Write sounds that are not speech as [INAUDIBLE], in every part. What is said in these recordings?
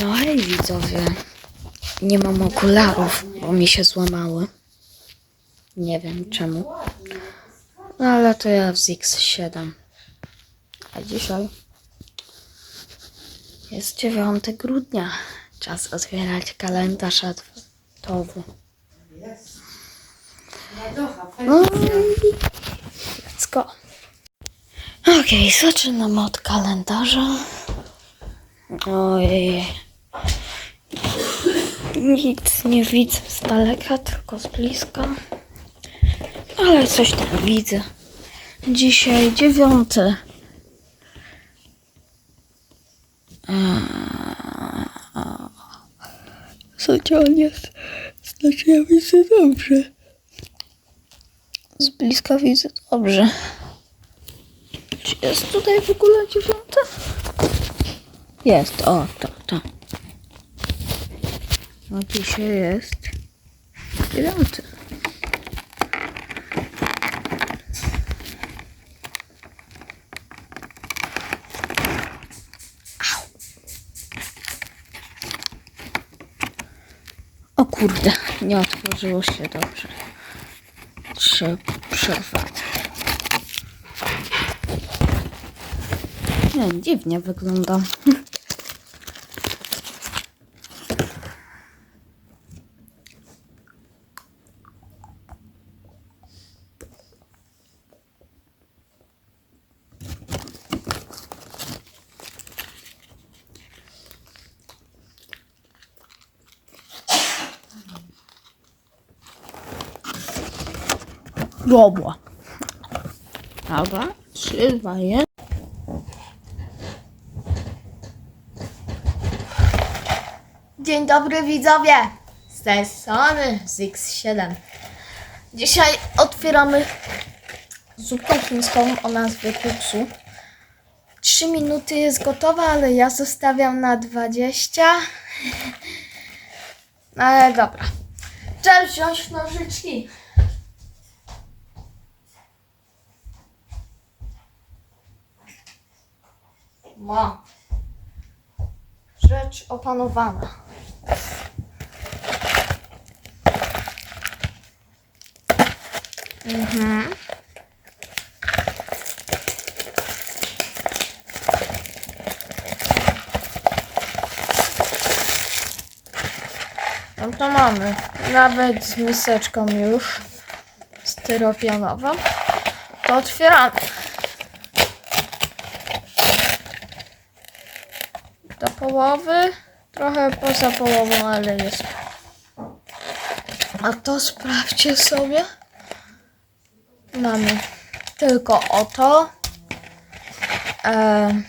No hej widzowie. Nie mam okularów, bo mi się złamały. Nie wiem czemu. No ale to ja w X7. A dzisiaj jest 9 grudnia. Czas otwierać kalendarz adwentowy. No i let's go. Okej, zaczynamy od kalendarza. Ojej. Nic nie widzę z daleka, tylko z bliska. Ale coś tam widzę. Dzisiaj dziewiąty. On jest. Znaczy ja widzę dobrze. Z bliska widzę dobrze. Czy jest tutaj w ogóle dziewiąta? Jest, o, to. No dzisiaj jest dziewiąty. O kurde, nie otworzyło się dobrze. Trzeba przerwać. Nie, dziwnie wygląda. [LAUGHS] Dobra. Dobra, trzy, dwa, jeden. Dzień dobry widzowie! Z tej strony z X7. Dzisiaj otwieramy zupę chińską o nazwie kuksu. 3 minuty jest gotowa, ale ja zostawiam na 20. [LAUGHS] Ale dobra. Trzeba wziąć nożyczki. Ma. Rzecz opanowana. Mhm. No to mamy. Nawet z miseczką już. Styropianową. To otwieramy. Do połowy. Trochę poza połową, ale jest. A to sprawdźcie sobie. Mamy tylko oto. E,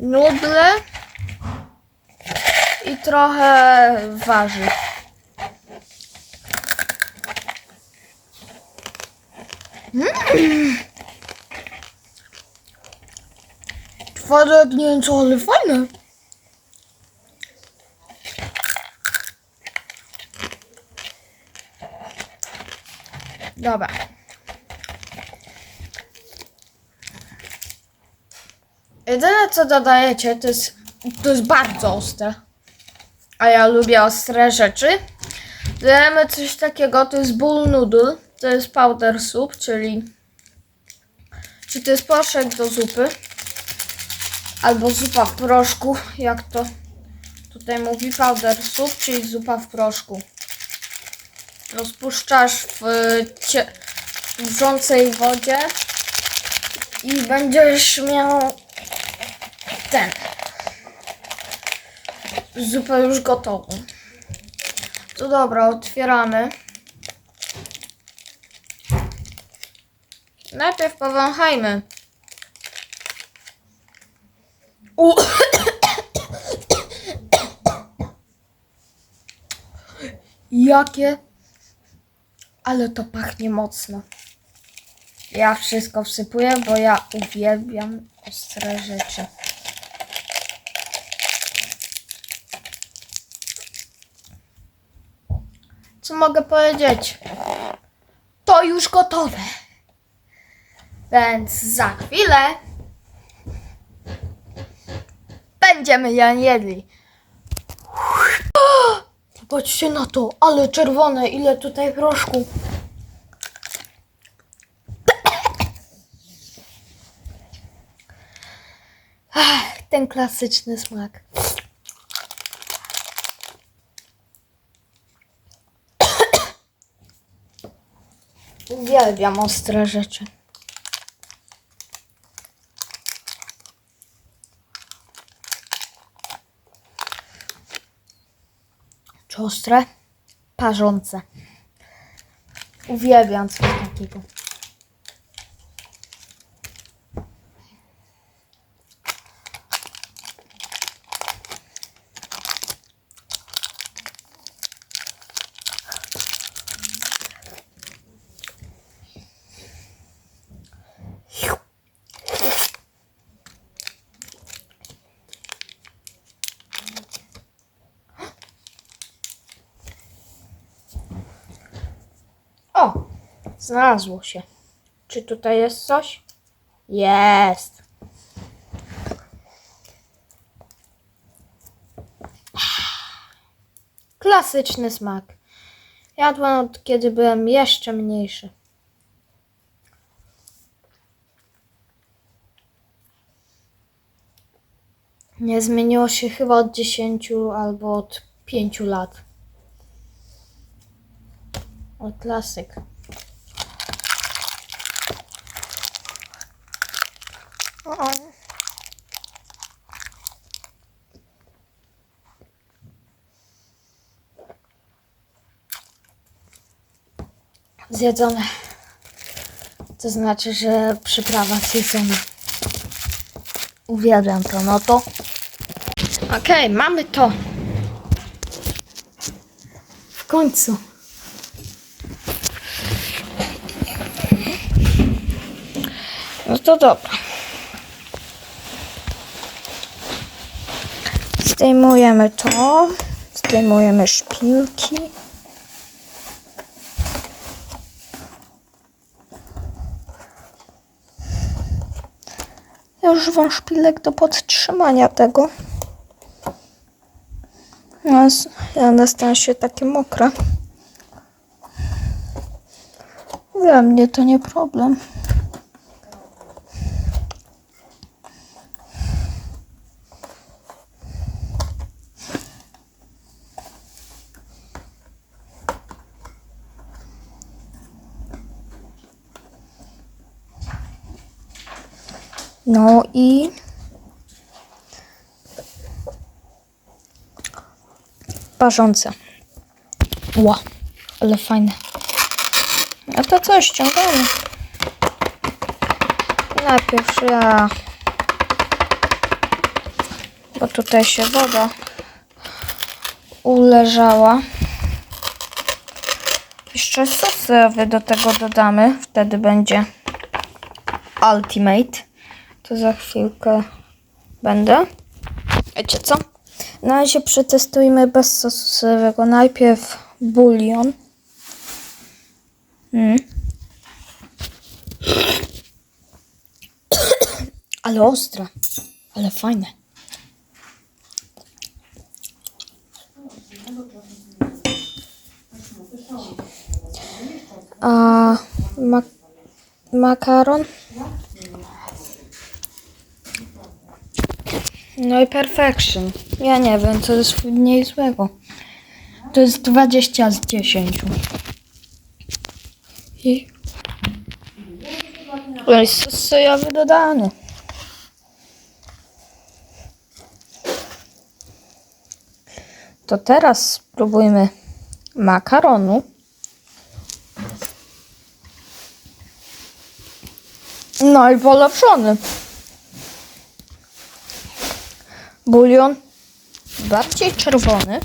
nudle i trochę warzyw. Mm. Twarde, nie wiem co, ale fajne. Dobra. Jedyne co dodajecie to jest, to jest bardzo ostre. A ja lubię ostre rzeczy. Dodajemy coś takiego, to jest bull noodle. To jest powder soup, czyli... Czy to jest proszek do zupy. Albo zupa w proszku, jak to tutaj mówi powder soup, czyli zupa w proszku rozpuszczasz w cie- wrzącej wodzie i będziesz miał ten zupę już gotową. To dobra, otwieramy. Najpierw powąchajmy. U Jakie ale to pachnie mocno. Ja wszystko wsypuję, bo ja uwielbiam ostre rzeczy. Co mogę powiedzieć? To już gotowe. Więc za chwilę będziemy ja jedli. [GASPS] Patrzcie na to, ale czerwone, ile tutaj proszku. [COUGHS] Ten klasyczny smak. [COUGHS] Uwielbiam ostre rzeczy. Ostre? Parzące. Uwielbiam coś takiego. O, znalazło się. Czy tutaj jest coś? Jest. Klasyczny smak. Jadłam od kiedy byłem jeszcze mniejszy. Nie zmieniło się chyba od 10 albo od 5 lat. O, klasyk. O. Zjedzone. To znaczy, że przyprawa zjedzona. Uwielbiam to, no to. Okej, mamy to. W końcu. No to dobra. Zdejmujemy to. Zdejmujemy szpilki. Ja używam szpilek do podtrzymania tego. Nas- One się takie mokre. Dla mnie to nie problem. No i parzące. Ła, ale fajne. A to co, ściągamy? Najpierw ja... Bo tutaj się woda uleżała. Jeszcze sos sojowy do tego dodamy. Wtedy będzie Ultimate. To za chwilkę będę. Wiecie co? Na razie przetestujmy bez sosu sojowego. Najpierw bulion. Mm. Ale ostre. Ale fajne. A mak makaron. No i perfection. Ja nie wiem, co jest w niej złego. To jest 20 z 10. I No jest sos sojowy dodany. To teraz spróbujmy makaronu. No i polepszony. Bulion bardziej czerwony.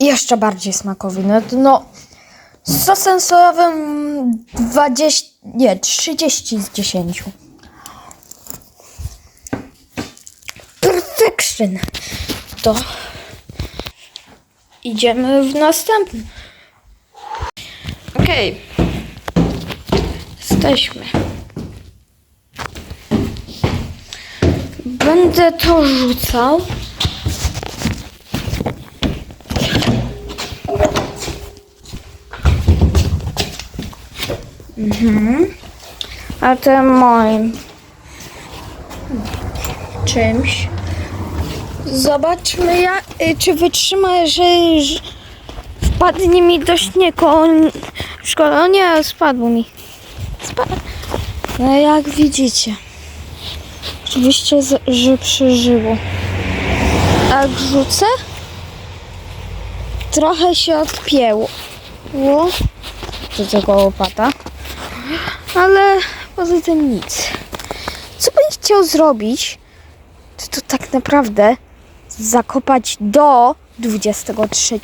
Jeszcze bardziej smakowy. No, no z sosem sojowym 20, nie, 30 z 10. Perfection. To idziemy w następny. Okej. Jesteśmy. Będę to rzucał. Mhm. A to moim czymś. Zobaczmy, ja, y, czy wytrzyma, że, wpadnie mi do śniegu. Szkoda, nie, spadł mi. Spadł. No jak widzicie. Oczywiście, że przeżyło. Jak rzucę? Trochę się odpięło. Ło. Do tego łopata. Ale poza tym nic. Co bym chciał zrobić, to, to tak naprawdę zakopać do 23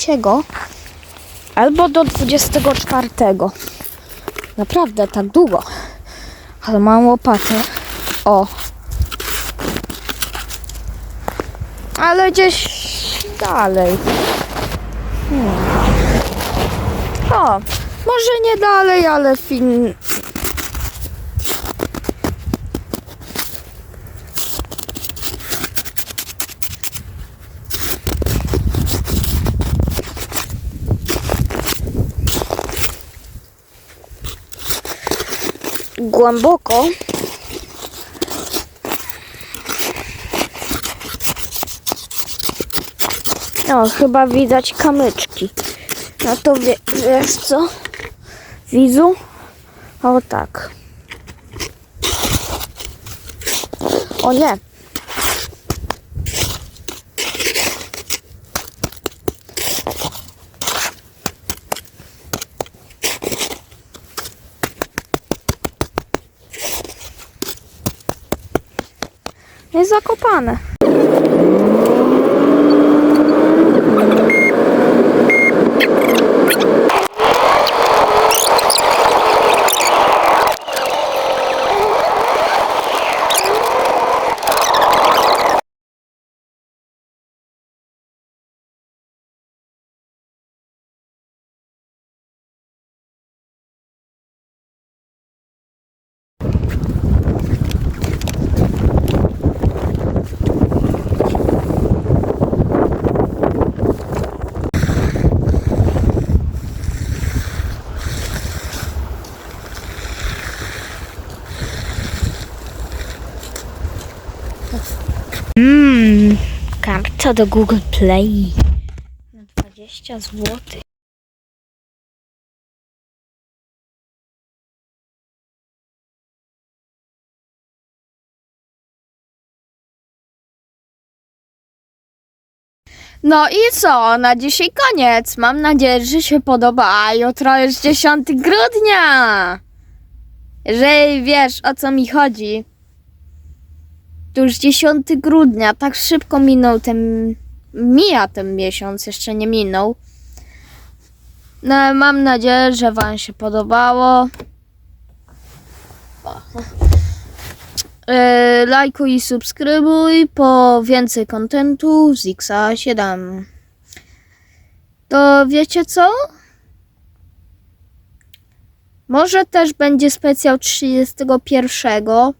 albo do 24. Naprawdę tak długo. Ale mam łopatę. O. Ale gdzieś dalej. Hmm. O, może nie dalej, ale film. Głęboko. O, chyba widać kamyczki. No to wie, wiesz co? Widzu? O tak. O nie. Jest zakopane. Mmm, karta do Google Play. Na 20 zł. No i co? Na dzisiaj koniec. Mam nadzieję, że się podoba. A jutro już 10 grudnia. Jeżeli wiesz o co mi chodzi. To już 10 grudnia. Tak szybko minął ten. Mija ten miesiąc, jeszcze nie minął. No, mam nadzieję, że Wam się podobało. Yy, lajkuj i subskrybuj po więcej kontentu z Xa7. To wiecie co? Może też będzie specjał 31.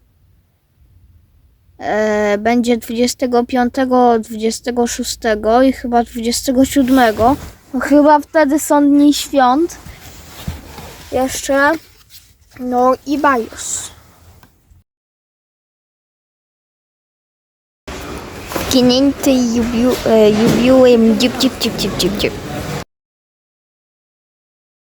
E, będzie 25, 26 i chyba 27. No, chyba wtedy są dni świąt. Jeszcze. No i bajus. Pienięty jubiu, e, jubiłem. Dziup, dziup, dziup, dziup, dziup, dziup.